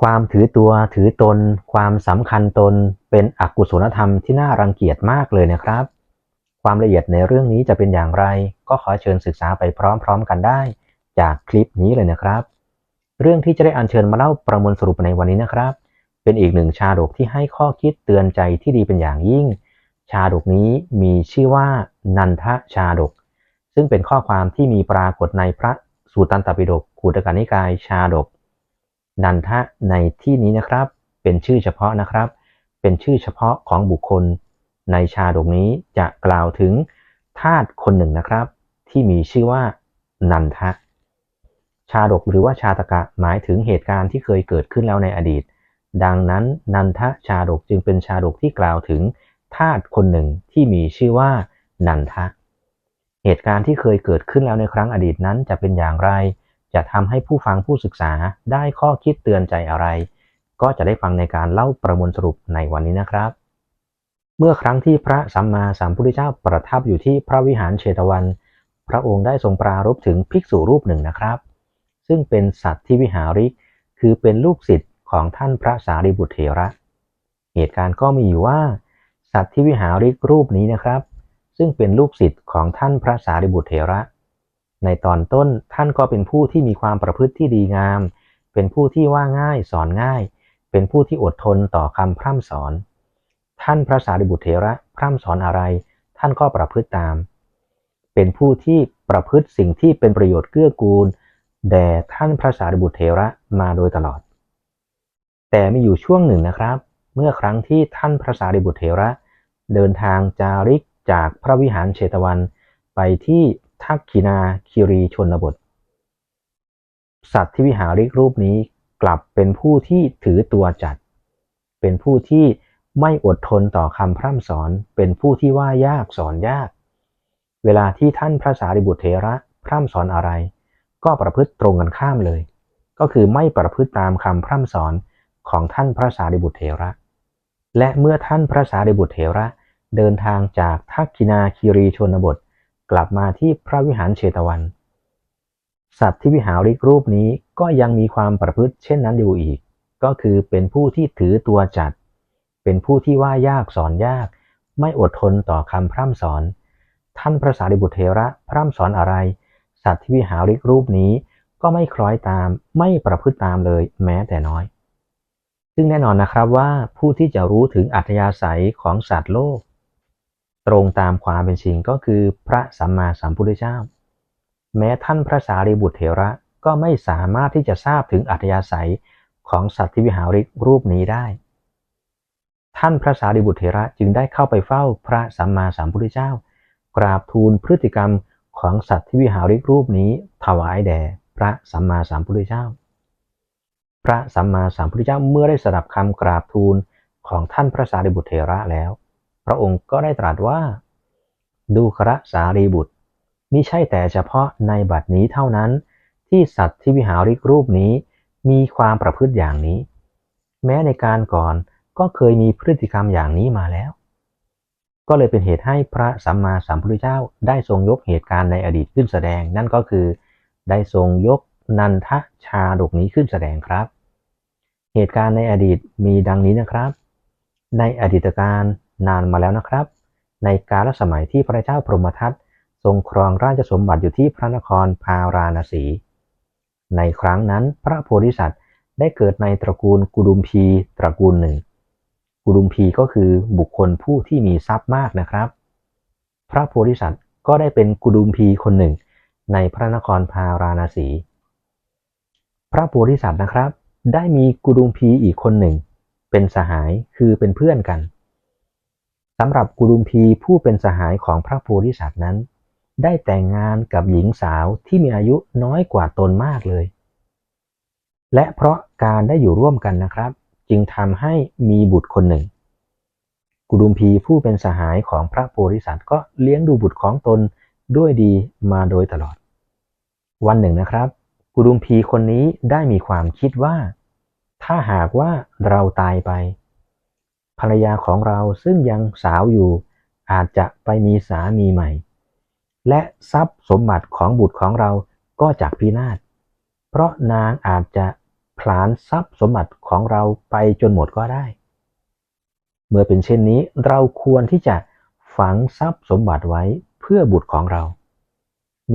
ความถือตัวถือตน ความสำคัญตน เป็นอกุศลธรรมที่น่ารังเกียจมากเลยนะครับ ความละเอียดในเรื่องนี้จะเป็นอย่างไร ก็ขอเชิญศึกษาไปพร้อมๆกันได้ จากคลิปนี้เลยนะครับ เรื่องที่จะได้อัญเชิญมาเล่าประมวลสรุปในวันนี้นะครับ เป็นอีกหนึ่งชาดกที่ให้ข้อคิดเตือนใจที่ดีเป็นอย่างยิ่ง ชาดกนี้มีชื่อว่านันทชาดก ซึ่งเป็นข้อความที่มีปรากฏในพระสูตันตปิฎกขุตกานิกายชาดก นันทะในที่นี้นะครับ เป็นชื่อเฉพาะนะครับ เป็นชื่อเฉพาะของบุคคล ในชาดกนี้จะกล่าวถึงทาสคนหนึ่งนะครับ ที่มีชื่อว่า นันทะ ชาดกหรือว่าชาตกะหมายถึงเหตุการณ์ที่เคยเกิดขึ้นแล้วในอดีต ดังนั้นนันทะชาดกจึงเป็นชาดกที่กล่าวถึงทาสคนหนึ่งที่มีชื่อว่า นันทะ เหตุการณ์ที่เคยเกิดขึ้นแล้วในครั้งอดีตนั้นจะเป็นอย่างไร จะทำให้ผู้ฟังผู้ศึกษาได้ข้อคิดเตือนใจอะไร ก็จะได้ฟังในการเล่าประมวลสรุปในวันนี้นะครับ เมื่อครั้งที่พระสัมมาสัมพุทธเจ้าประทับอยู่ที่พระวิหารเชตวัน พระองค์ได้ทรงปรารภถึงภิกษุรูปหนึ่งนะครับ ซึ่งเป็นสัตว์ที่วิหาริก คือเป็นลูกศิษย์ของท่านพระสารีบุตรเถระ เหตุการณ์ก็มีอยู่ว่า สัตว์ที่วิหาริกรูปนี้นะครับ ซึ่งเป็นลูกศิษย์ของท่านพระสารีบุตรเถระ ในตอนต้นท่านก็เป็นผู้ที่มีความประพฤติที่ดีงาม เป็นผู้ที่ว่าง่ายสอนง่าย เป็นผู้ที่อดทนต่อคำพร่ำสอน ท่านพระสารีบุตรเถระพร่ำสอนอะไร ท่านก็ประพฤติตาม เป็นผู้ที่ประพฤติสิ่งที่เป็นประโยชน์เกื้อกูลแด่ท่านพระสารีบุตรเถระมาโดยตลอด แต่มีอยู่ช่วงหนึ่งนะครับ เมื่อครั้งที่ท่านพระสารีบุตรเถระ เดินทางจาริกจากพระวิหารเชตวันไปที่ ทักขินาคิรีชนบท สัตว์ที่วิหาริกรูปนี้กลับเป็นผู้ที่ถือตัวจัด เป็นผู้ที่ไม่อดทนต่อคำพร่ำสอน เป็นผู้ที่ว่ายากสอนยาก เวลาที่ท่านพระสารีบุตรเถระพร่ำสอนอะไร ก็ประพฤติตรงกันข้ามเลย ก็คือไม่ประพฤติตามคำพร่ำสอนของท่านพระสารีบุตรเถระ และเมื่อท่านพระสารีบุตรเถระเดินทางจากทักขินาคีรีชนบท กลับมาที่พระวิหารเชตวัน สัตว์ที่วิหาริกรูปนี้ก็ยังมีความประพฤติเช่นนั้นอยู่อีก ก็คือเป็นผู้ที่ถือตัวจัด เป็นผู้ที่ว่ายากสอนยาก ไม่อดทนต่อคำพร่ำสอน ท่านพระสารีบุตรเถระพร่ำสอนอะไร สัตว์ที่วิหาริกรูปนี้ก็ไม่คล้อยตามไม่ประพฤติตามเลยแม้แต่น้อย ซึ่งแน่นอนนะครับว่าผู้ที่จะรู้ถึงอัธยาศัยของสัตว์โลก ตรงตามความเป็นจริงก็คือพระสัมมาสัมพุทธเจ้า แม้ท่านพระสารีบุตรเถระก็ไม่สามารถที่จะทราบถึงอัธยาศัยของสัตว์ที่วิหาริกรูปนี้ได้ ท่านพระสารีบุตรเถระจึงได้เข้าไปเฝ้าพระสัมมาสัมพุทธเจ้า กราบทูลพฤติกรรมของสัตว์ที่วิหาริกรูปนี้ถวายแด่พระสัมมาสัมพุทธเจ้า พระสัมมาสัมพุทธเจ้าเมื่อได้สดับคำกราบทูลของท่านพระสารีบุตรเถระแล้ว ระองค์ก็ได้ตรัสว่า ดูครสารีบุตรมิใช่แต่เฉพาะในบัดนี้เท่านั้น ที่สัตว์ที่วิหาริกรูปนี้ มีความประพฤติอย่างนี้ แม้ในการก่อนก็เคยมีพฤติกรรมอย่างนี้มาแล้ว ก็เลยเป็นเหตุให้พระสัมมาสัมพุทธเจ้าได้ทรงยกเหตุการณ์ในอดีตขึ้นแสดง นั่นก็คือ ได้ทรงยกนันทชาดกนี้ขึ้นแสดงครับ เหตุการณ์ในอดีตมีดังนี้นะครับ ในอดีตการ นานมาแล้วนะครับ ในกาลสมัยที่พระเจ้าพรหมทัตทรงครองราชสมบัติอยู่ที่พระนครพาราณสี ในครั้งนั้นพระโพธิสัตว์ได้เกิดในตระกูลกุดุมพีตระกูลหนึ่ง กุดุมพีก็คือบุคคลผู้ที่มีทรัพย์มากนะครับ พระโพธิสัตว์ก็ได้เป็นกุดุมพีคนหนึ่ง ในพระนครพาราณสี พระโพธิสัตว์นะครับ ได้มีกุดุมพีอีกคนหนึ่ง เป็นสหายคือเป็นเพื่อนกัน สำหรับกุดุมพีผู้เป็นสหายของพระโพธิสัตว์นั้น ได้แต่งงานกับหญิงสาวที่มีอายุน้อยกว่าตนมากเลย และเพราะการได้อยู่ร่วมกันนะครับ จึงทำให้มีบุตรคนหนึ่ง กุดุมพีผู้เป็นสหายของพระโพธิสัตว์ก็เลี้ยงดูบุตรของตนด้วยดีมาโดยตลอด วันหนึ่งนะครับ กุดุมพีคนนี้ได้มีความคิดว่า ถ้าหากว่าเราตายไป ภรรยาของเราซึ่งยังสาวอยู่อาจจะไปมีสามีใหม่ และทรัพย์สมบัติของบุตรของเราก็จากพินาศ เพราะนางอาจจะผลาญทรัพย์สมบัติของเราไปจนหมดก็ได้ เมื่อเป็นเช่นนี้เราควรที่จะฝังทรัพย์สมบัติไว้เพื่อบุตรของเรา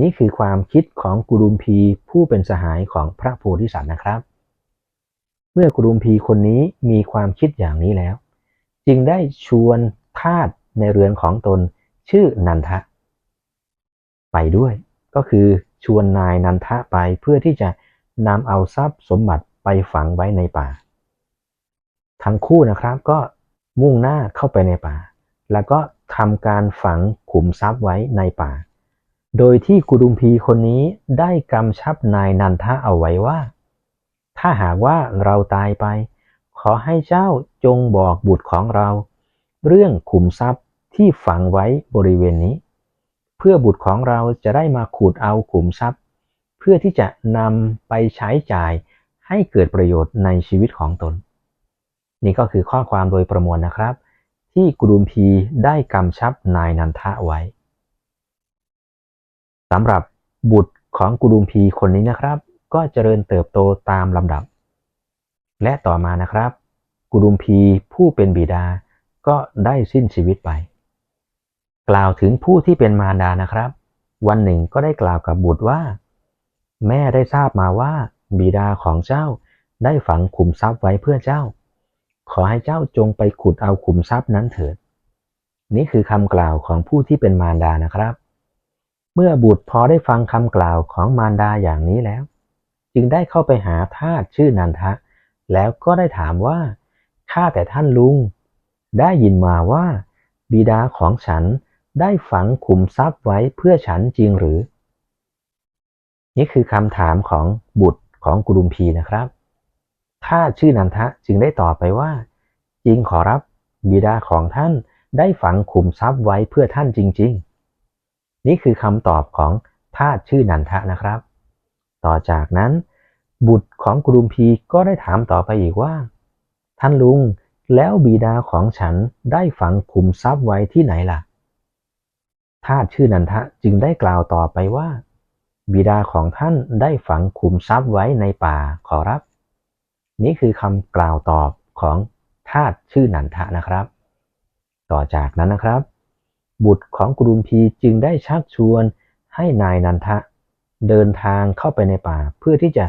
นี่คือความคิดของกุรุมพีผู้เป็นสหายของพระโพธิสัตว์นะครับ เมื่อกุรุมพีคนนี้มีความคิดอย่างนี้แล้ว จึงได้ชวนทาสในเรือนของตนชื่อนันทะ ไปด้วยก็คือชวนนายนันทะไปเพื่อที่จะนำเอาทรัพย์สมบัติไปฝังไว้ในป่า ทั้งคู่นะครับก็มุ่งหน้าเข้าไปในป่า แล้วก็ทำการฝังขุมทรัพย์ไว้ในป่า โดยที่กุดุมพีคนนี้ได้กำชับนายนันทะเอาไว้ว่า ถ้าหากว่าเราตายไป ขอให้เจ้า จงบอกบุตรของเรา เรื่องขุมทรัพย์ที่ฝังไว้บริเวณนี้ เพื่อบุตรของเราจะได้มาขุดเอาขุมทรัพย์ เพื่อที่จะนำไปใช้จ่ายให้เกิดประโยชน์ในชีวิตของตน นี่ก็คือข้อความโดยประมวลนะครับ ที่กุดุมพีได้กำชับนายนันทะไว้สำหรับบุตรของกุดุมพีคนนี้นะครับ ก็เจริญเติบโตตามลำดับ และต่อมานะครับ กุดุมพีผู้เป็นบิดาก็ได้สิ้นชีวิตไป กล่าวถึงผู้ที่เป็นมารดานะครับ วันหนึ่งก็ได้กล่าวกับบุตรว่า แม่ได้ทราบมาว่า บิดาของเจ้าได้ฝังขุมทรัพย์ไว้เพื่อเจ้า ขอให้เจ้าจงไปขุดเอาขุมทรัพย์นั้นเถิด นี่คือคำกล่าวของผู้ที่เป็นมารดานะครับ เมื่อบุตรพอได้ฟังคำกล่าวของมารดาอย่างนี้แล้ว จึงได้เข้าไปหาทาสชื่อนันทะ แล้วก็ได้ถามว่า ข้าแต่ท่านลุง ได้ยินมาว่า บิดาของฉันได้ฝังขุมทรัพย์ไว้เพื่อฉันจริงหรือ นี่คือคำถามของบุตรของกุดุมพีนะครับถ้าชื่อนันทะจึงได้ตอบไปว่า จริงขอรับ บิดาของท่านได้ฝังขุมทรัพย์ไว้เพื่อท่านจริง ๆ นี่คือคำตอบของทาสชื่อนันทะนะครับ ต่อจากนั้น บุตรของกุดุมพีก็ได้ถามต่อไปอีกว่า ท่านลุง แล้วบิดาของฉันได้ฝังขุมทรัพย์ไว้ที่ไหนล่ะ ทาสชื่อนันทะจึงได้กล่าวต่อไปว่า บิดาของท่านได้ฝังขุมทรัพย์ไว้ในป่าขอรับ นี่คือคำกล่าวตอบของทาสชื่อนันทะนะครับ ต่อจากนั้นนะครับ บุตรของกรุมพีจึงได้ชักชวนให้นายนันทะ เดินทางเข้าไปในป่าเพื่อที่จะ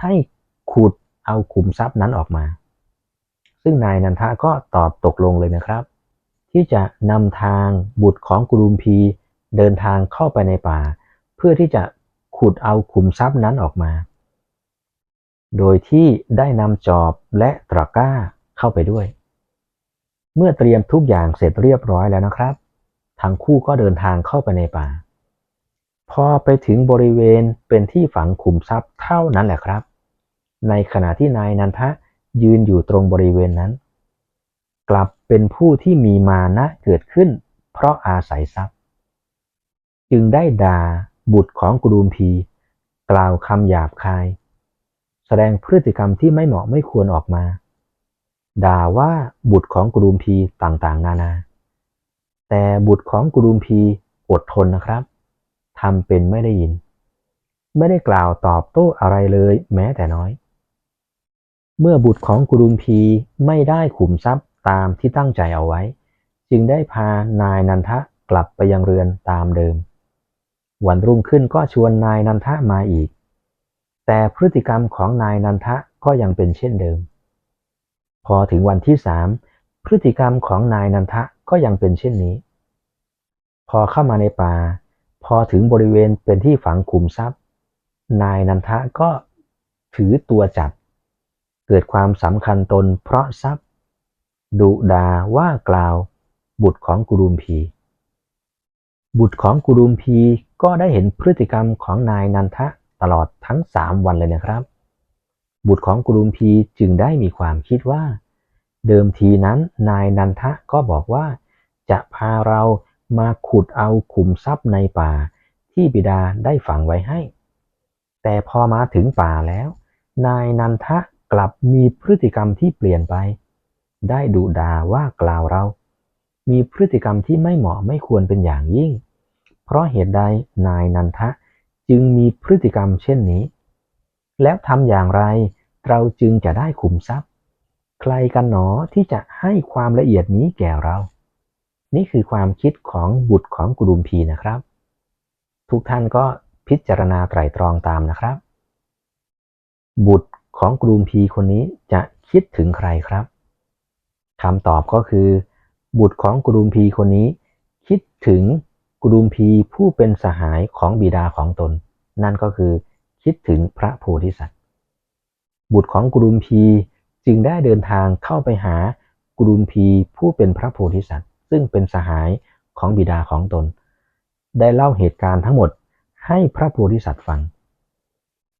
ให้ขุดเอาขุมทรัพย์นั้นออกมา ซึ่งนายนันทะก็ตอบตกลงเลยนะครับ ที่จะนำทางบุตรของกุรุมพีเดินทางเข้าไปในป่า เพื่อที่จะขุดเอาขุมทรัพย์นั้นออกมา โดยที่ได้นำจอบและตะกร้าเข้าไปด้วย เมื่อเตรียมทุกอย่างเสร็จเรียบร้อยแล้วนะครับ ทั้งคู่ก็เดินทางเข้าไปในป่า พอไปถึงบริเวณเป็นที่ฝังขุมทรัพย์เท่านั้นแหละครับ ในขณะที่นายนันทะ ยืนอยู่ตรงบริเวณนั้น กลับเป็นผู้ที่มีมานะเกิดขึ้น เพราะอาศัยทรัพย์ จึงได้ด่าบุตรของกุดูมพี กล่าวคำหยาบคาย แสดงพฤติกรรมที่ไม่เหมาะไม่ควรออกมา ด่าว่าบุตรของกุดูมพีต่างๆ นานา แต่บุตรของกุดูมพีอดทนนะครับทำเป็นไม่ได้ยิน ไม่ได้กล่าวตอบโต้อะไรเลยแม้แต่น้อย เมื่อบุตรของกุดุมพีไม่ได้ขุมทรัพย์ตามที่ตั้งใจเอาไว้ จึงได้พานายนันทะกลับไปยังเรือนตามเดิม วันรุ่งขึ้นก็ชวนนายนันทะมาอีก แต่พฤติกรรมของนายนันทะก็ยังเป็นเช่นเดิม พอถึงวันที่สามพฤติกรรมของนายนันทะก็ยังเป็นเช่นนี้ พอเข้ามาในป่า พอถึงบริเวณเป็นที่ฝังขุมทรัพย์ นายนันทะก็ถือตัวจับ เกิดความสำคัญตนเพราะทรัพย์ ดุดาว่ากล่าว บุตรของกุรุมพี บุตรของกุรุมพีก็ได้เห็นพฤติกรรมของนายนันทะตลอดทั้งสามวันเลยนะครับ บุตรของกุรุมพีจึงได้มีความคิดว่า เดิมทีนั้นนายนันทะก็บอกว่า จะพาเรามาขุดเอาขุมทรัพย์ในป่า ที่บิดาได้ฝังไว้ให้ แต่พอมาถึงป่าแล้ว นายนันทะ กลับมีพฤติกรรมที่เปลี่ยนไป ได้ดุดาว่ากล่าวเรา มีพฤติกรรมที่ไม่เหมาะไม่ควรเป็นอย่างยิ่ง เพราะเหตุใดนายนันทะจึงมีพฤติกรรมเช่นนี้ แล้วทำอย่างไรเราจึงจะได้ขุมทรัพย์ ใครกันหนอที่จะให้ความละเอียดนี้แก่เรา นี่คือความคิดของบุตรของกุดุมพีนะครับ ทุกท่านก็พิจารณาไตรตรองตามนะครับ บุตร ของกุดุมพีคนนี้จะคิดถึงใครครับคำตอบก็คือ บุตรของกุดุมพีคนนี้ คิดถึงกุดุมพีผู้เป็นสหายของบิดาของตน นั่นก็คือ คิดถึงพระโพธิสัตว์ บุตรของกุดุมพีจึงได้เดินทางเข้าไปหากุดุมพีผู้เป็นพระโพธิสัตว์ ซึ่งเป็นสหายของบิดาของตน ได้เล่าเหตุการณ์ทั้งหมดให้พระโพธิสัตว์ฟัง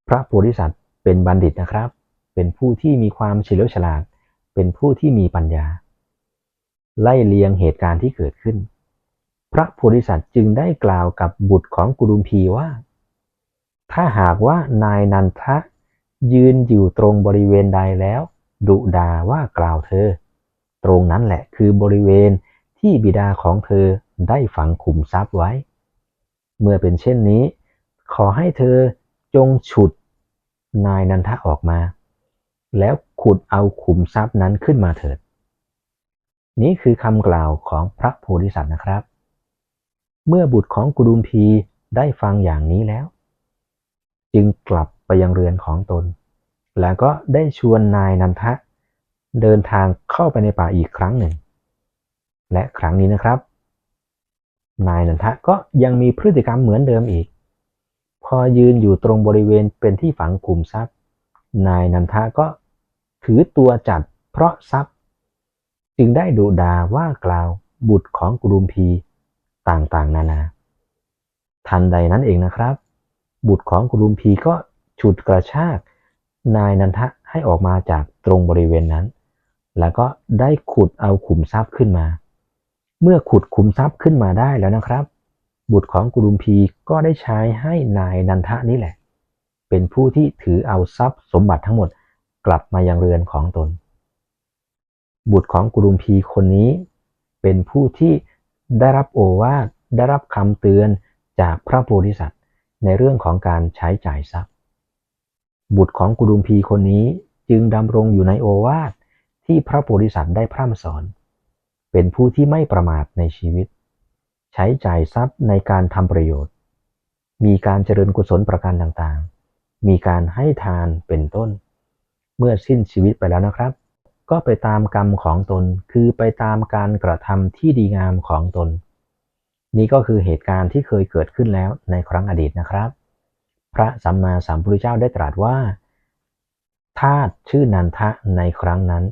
พระโพธิสัตว์ เป็นบัณฑิตนะครับ เป็นผู้ที่มีความเฉลียวฉลาด เป็นผู้ที่มีปัญญา ไล่เลียงเหตุการณ์ที่เกิดขึ้น พระโพธิสัตว์จึงได้กล่าวกับบุตรของกุดุมพีว่า ถ้าหากว่านายนันทะยืนอยู่ตรงบริเวณใดแล้วดุดาว่ากล่าวเธอ ตรงนั้นแหละคือบริเวณที่บิดาของเธอได้ฝังขุมทรัพย์ไว้ เมื่อเป็นเช่นนี้ ขอให้เธอจงฉุด นายนันทะออกมา แล้วขุดเอาขุมทรัพย์นั้นขึ้นมาเถิด นี้คือคำกล่าวของพระโพธิสัตว์นะครับ เมื่อบุตรของกุดุมพีได้ฟังอย่างนี้แล้ว จึงกลับไปยังเรือนของตน แล้วก็ได้ชวนนายนันทะ เดินทางเข้าไปในป่าอีกครั้งหนึ่ง และครั้งนี้นะครับ นายนันทะก็ยังมีพฤติกรรมเหมือนเดิมอีก พอยืนอยู่ตรงบริเวณเป็นที่ฝังกลุ่มทรัพย์ นายนันทะก็ถือตัวจัดเพราะทรัพย์ จึงได้ดุดาว่ากล่าวบุตรของกุดุมพีต่างๆ นานา ทันใดนั้นเองนะครับ บุตรของกุดุมพีก็ฉุดกระชาก นายนันทะให้ออกมาจากตรงบริเวณนั้น แล้วก็ได้ขุดเอาขุมทรัพย์ขึ้นมา เมื่อขุดขุมทรัพย์ขึ้นมาได้แล้วนะครับ บุตรของกุดุมพีก็ได้ใช้ให้นายนันทะนี่แหละ เป็นผู้ที่ถือเอาทรัพย์สมบัติทั้งหมดกลับมายังเรือนของตน บุตรของกุดุมพีคนนี้ เป็นผู้ที่ได้รับโอวาทได้รับคำเตือนจากพระโพธิสัตว์ ในเรื่องของการใช้จ่ายทรัพย์ บุตรของกุดุมพีคนนี้จึงดำรงอยู่ในโอวาทที่พระโพธิสัตว์ได้พร่ำสอน เป็นผู้ที่ไม่ประมาทในชีวิต ใช้จ่ายทรัพย์ในการทำประโยชน์ มีการเจริญกุศลประการต่างๆ มีการให้ทานเป็นต้น เมื่อสิ้นชีวิตไปแล้วนะครับ ก็ไปตามกรรมของตน คือไปตามการกระทำที่ดีงามของตน นี่ก็คือเหตุการณ์ที่เคยเกิดขึ้นแล้วในครั้งอดีตนะครับ พระสัมมาสัมพุทธเจ้าได้ตรัสว่าทาตุชื่อนันทะในครั้งนั้น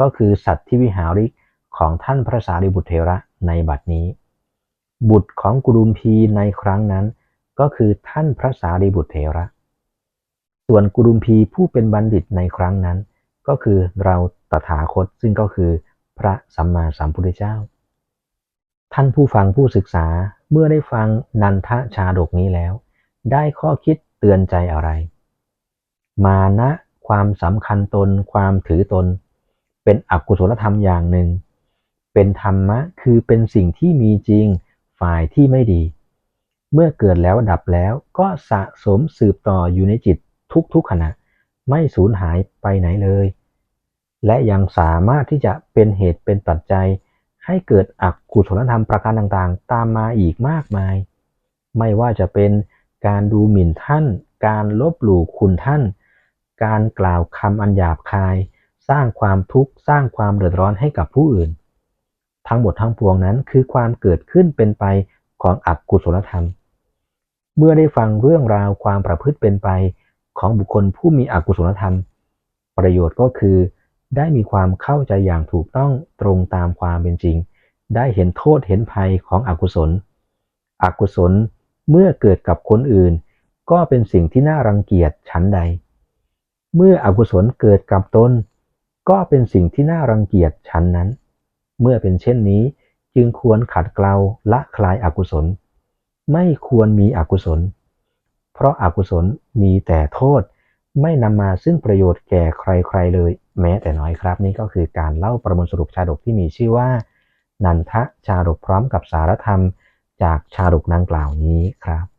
ก็คือสัตว์ที่วิหาริกของท่านพระสารีบุตรเถระในบัดนี้ บุตรของกุดุมพีในครั้งนั้น ก็คือท่านพระสารีบุตรเถระ ส่วนกุดุมพีผู้เป็นบัณฑิตในครั้งนั้น ก็คือเราตถาคตซึ่งก็คือพระสัมมาสัมพุทธเจ้า ท่านผู้ฟังผู้ศึกษาเมื่อได้ฟังนันทะชาดกนี้แล้ว ได้ข้อคิดเตือนใจอะไร มานะความสำคัญตน ความถือตน เป็นอกุศลธรรมอย่างหนึ่ง เป็นธรรมะคือเป็นสิ่งที่มีจริง ฝ่ายที่ไม่ดี เมื่อเกิดแล้วดับแล้วก็สะสมสืบต่ออยู่ในจิตทุกๆขณะ ไม่สูญหายไปไหนเลย และยังสามารถที่จะเป็นเหตุเป็นปัจจัย ให้เกิดอกุศลธรรมประการต่างๆ ตามมาอีกมากมาย ไม่ว่าจะเป็นการดูหมิ่นท่าน การลบหลู่คุณท่าน การกล่าวคำอันหยาบคาย สร้างความทุกข์ สร้างความเดือดร้อนให้กับผู้อื่น ทั้งหมดทั้งปวงนั้นคือความเกิดขึ้นเป็นไปของอกุศลธรรม เมื่อได้ฟังเรื่องราวความประพฤติเป็นไปของบุคคลผู้มีอกุศลธรรม ประโยชน์ก็คือ ได้มีความเข้าใจอย่างถูกต้องตรงตามความเป็นจริง ได้เห็นโทษเห็นภัยของอกุศล อกุศลเมื่อเกิดกับคนอื่น ก็เป็นสิ่งที่น่ารังเกียจชั้นใด เมื่ออกุศลเกิดกับตนก็เป็นสิ่งที่น่ารังเกียจชั้นนั้น เมื่อเป็นเช่นนี้จึงควรขัดเกลาละคลายอกุศล ไม่ควรมีอกุศล เพราะอากุศลมีแต่โทษ ไม่นำมาซึ่งประโยชน์แก่ใครๆเลย แม้แต่น้อยครับ นี่ก็คือการเล่าประมวลสรุปชาดกที่มีชื่อว่า นันทะชาดกพร้อมกับสารธรรม จากชาดกดังกล่าวนี้ครับ